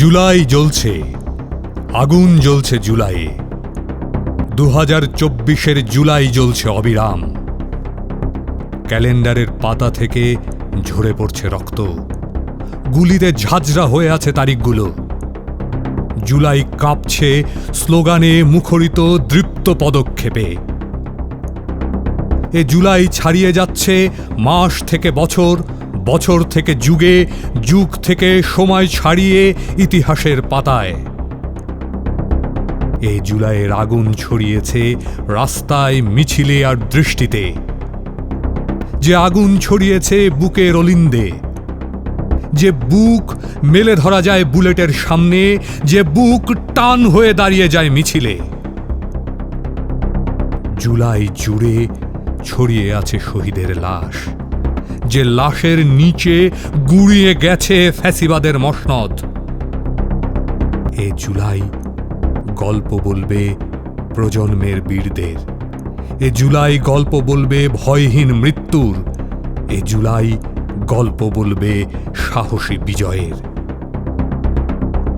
জুলাই জ্বলছে। আগুন জ্বলছে জুলাইয়ে। দু হাজার চব্বিশের জুলাই জ্বলছে অবিরাম। ক্যালেন্ডারের পাতা থেকে ঝরে পড়ছে রক্ত। গুলিতে ঝাঁঝরা হয়ে আছে তারিখগুলো। জুলাই কাঁপছে স্লোগানে মুখরিত দৃপ্ত পদক্ষেপে। এ জুলাই ছাড়িয়ে যাচ্ছে মাস থেকে বছর বছর থেকে যুগে, যুগ থেকে সময় ছাড়িয়ে ইতিহাসের পাতায়। এই জুলাইয়ের আগুন ছড়িয়েছে রাস্তায় মিছিলে আর দৃষ্টিতে। যে আগুন ছড়িয়েছে বুকের অলিন্দে। যে বুক মেলে ধরা যায় বুলেটের সামনে, যে বুক টান হয়ে দাঁড়িয়ে যায় মিছিলে। জুলাই জুড়ে ছড়িয়ে আছে শহীদের লাশ। যে লাশের নিচে গুড়িয়ে গেছে ফ্যাসিবাদের মসনদ। এ জুলাই গল্প বলবে প্রজন্মের বীরদের। এ জুলাই গল্প বলবে ভয়হীন মৃত্যুর। এ জুলাই গল্প বলবে সাহসী বিজয়ের।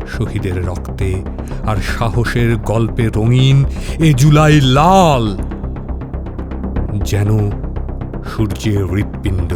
শহীদের রক্তে আর সাহসের গল্পে রঙিন এ জুলাই লাল যেন সূর্যের হৃৎপিণ্ড।